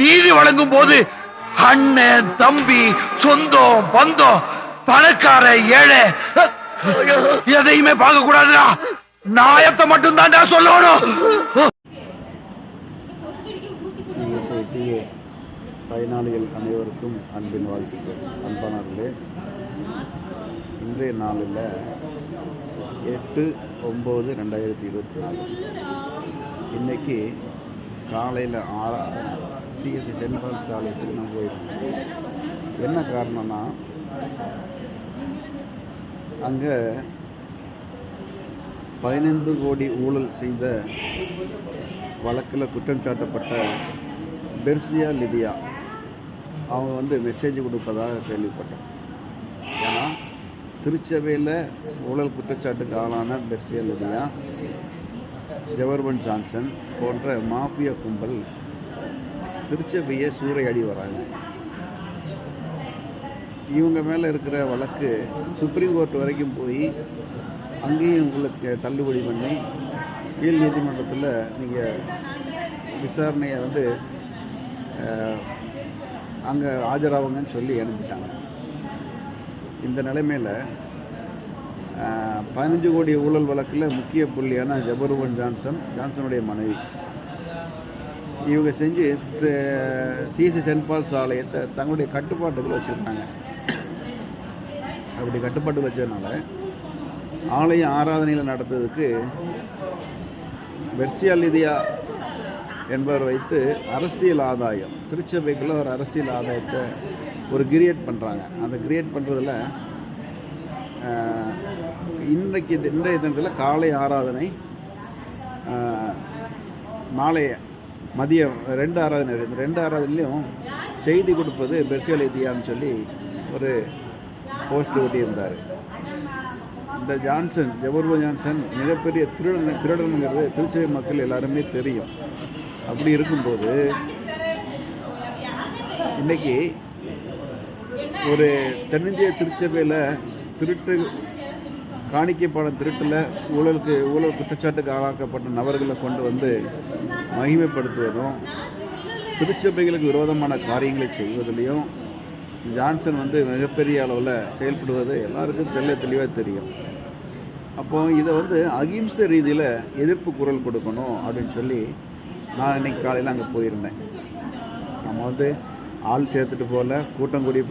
நீதி வழங்கும் போது அண்ணன் தம்பி சொந்தம் பந்தம் பணக்கார ஏழை எதையுமே பார்க்க கூடாதுடா நாயத்தை மட்டும் தான்டா சொல்லணும் பயனாளிகள் அனைவருக்கும் அன்பின் வாழ்த்துக்கள். அன்பானவர்களே இன்றைய நாளில் எட்டு ஒம்பது ரெண்டாயிரத்தி இருபத்தி நாலு. இன்னைக்கு காலையில் ஆறா சிஎஸ்சி சென்ட் பால்ஸ் ஆலயத்துக்கு நான் போயிருந்தேன் என்ன காரணம்னா அங்கே பதினைந்து கோடி ஊழல் செய்த வழக்கில் குற்றம் சாட்டப்பட்ட பெர்சியா லிதியா அவங்க வந்து மெசேஜ் கொடுப்பதாக கேள்விப்பட்டோம் ஏன்னா திருச்சபையில் ஊழல் குற்றச்சாட்டுக்கு ஆளான பெர்சியா லிதியா ஜவர்மன் ஜான்சன் போன்ற மாஃபியா கும்பல் திருச்சபையை சூறையாடி வராங்க. இவங்க மேலே இருக்கிற வழக்கு சுப்ரீம் கோர்ட் வரைக்கும் போய் அங்கேயும் உங்களுக்கு தள்ளுபடி பண்ணி கீழ் நீதிமன்றத்தில் நீங்கள் விசாரணையை வந்து அங்கே ஆஜராகுங்கன்னு சொல்லி அனுப்பிட்டாங்க. இந்த நிலைமையில் பதினஞ்சு கோடி ஊழல் வழக்கில் முக்கிய புள்ளியான ஜபருவன் ஜான்சன் ஜான்சனுடைய மனைவி. இவங்க செஞ்சு சிசி சென்பால் சாலையை ஆலயத்தை தங்களுடைய கட்டுப்பாட்டுக்குள் வச்சுருக்காங்க. அப்படி கட்டுப்பாட்டு வச்சதுனால ஆலய ஆராதனையில் நடத்துறதுக்கு வெர்சியாலிதியா என்பவர் வைத்து அரசியல் ஆதாயம் திருச்சபைக்குள்ளே ஒரு அரசியல் ஆதாயத்தை ஒரு கிரியேட் பண்ணுறாங்க அந்த கிரியேட் பண்ணுறதுல இன்றைக்கு இன்றைய தினத்தில் காலை ஆராதனை நாளைய மதியம் ரெண்டு ஆராதனை இருக்குது இந்த ரெண்டு ஆராதனையிலையும் செய்தி கொடுப்பது பெர்சியல் இந்தியான்னு சொல்லி ஒரு போஸ்ட் ஓட்டியிருந்தார் இந்த ஜான்சன் ஜபர்பா ஜான்சன் மிகப்பெரிய திருடன் திருடனுங்கிறது திருச்சபை மக்கள் எல்லாருமே தெரியும். அப்படி இருக்கும்போது இன்னைக்கு ஒரு தென்னிந்திய திருச்சபையில் திருட்டு காணிக்கை பணம் திருட்டில் ஊழலுக்கு ஊழல் குற்றச்சாட்டுக்கு ஆளாக்கப்பட்ட நபர்களை கொண்டு வந்து மகிமைப்படுத்துவதும் திருச்சபைகளுக்கு விரோதமான காரியங்களை செய்வதிலையும் ஜான்சன் வந்து மிகப்பெரிய அளவில் செயல்படுவது எல்லாருக்கும் தெல்ல தெளிவாக தெரியும். அப்போ இதை வந்து அகிம்சை ரீதியில் எதிர்ப்பு குரல் கொடுக்கணும் அப்படின்னு சொல்லி நான் இன்றைக்கி காலையில் அங்கே போயிருந்தேன். நம்ம வந்து ஆள் சேர்த்துட்டு போகல கூட்டம் கூடி